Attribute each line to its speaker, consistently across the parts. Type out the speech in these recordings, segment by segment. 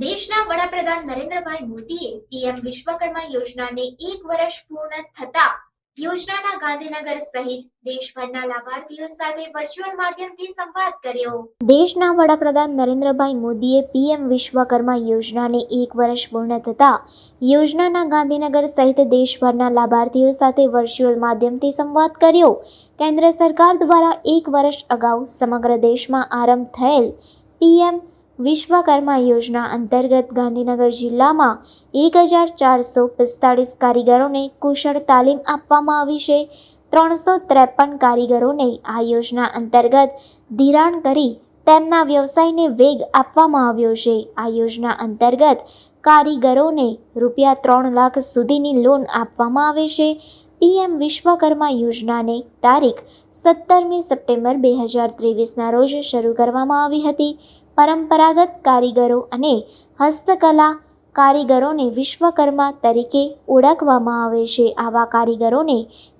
Speaker 1: દેશના વડાપ્રધાન નરેન્દ્રભાઈ મોદીએ પીએમ વિશ્વકર્મા યોજનાને એક વર્ષ પૂર્ણ થતા યોજનાના ગાંધીનગર સહિત દેશભરના લાભાર્થીઓ સાથે વર્ચ્યુઅલ માધ્યમથી સંવાદ કર્યો. દેશના વડાપ્રધાન નરેન્દ્રભાઈ મોદીએ પીએમ વિશ્વકર્મા યોજનાને એક વર્ષ પૂર્ણ થતા યોજનાના ગાંધીનગર સહિત દેશભરના લાભાર્થીઓ સાથે વર્ચ્યુઅલ માધ્યમથી સંવાદ કર્યો. કેન્દ્ર સરકાર દ્વારા એક વર્ષ અગાઉ સમગ્ર દેશમાં આરંભ થયેલ પીએમ વિશ્વકર્મા યોજના અંતર્ગત ગાંધીનગર જિલ્લામાં એક હજાર ચારસો પિસ્તાળીસ કારીગરોને કુશળ તાલીમ આપવામાં આવી છે. ત્રણસો ત્રેપન કારીગરોને આ યોજના અંતર્ગત ધિરાણ કરી તેમના વ્યવસાયને વેગ આપવામાં આવ્યો છે. આ યોજના અંતર્ગત કારીગરોને રૂપિયા ત્રણ લાખ સુધીની લોન આપવામાં આવે છે. પીએમ વિશ્વકર્મા યોજનાને તારીખ સત્તરમી સપ્ટેમ્બર બે હજાર ત્રેવીસના રોજ શરૂ કરવામાં આવી હતી. પરંપરાગત કારીગરો અને હસ્તકલા કારીગરોને વિશ્વકર્મા તરીકે ઓળખવામાં આવે છે. આવા કારીગરોને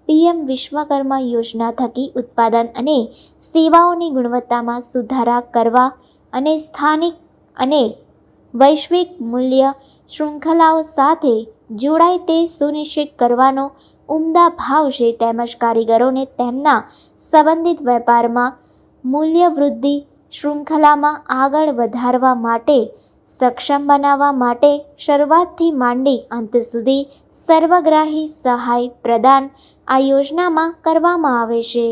Speaker 1: પીએમ વિશ્વકર્મા યોજના થકી ઉત્પાદન અને સેવાઓની ગુણવત્તામાં સુધારા કરવા અને સ્થાનિક અને વૈશ્વિક મૂલ્ય શૃંખલાઓ સાથે જોડાય તે સુનિશ્ચિત કરવાનો ઉમદા ભાવ છે. તેમજ કારીગરોને તેમના સંબંધિત વેપારમાં મૂલ્ય વૃદ્ધિ શૃંખલામાં આગળ વધારવા માટે, સક્ષમ બનાવવા માટે શરૂઆતથી માંડી અંત સુધી સર્વગ્રાહી સહાય પ્રદાન આ યોજનામાં કરવામાં આવે છે.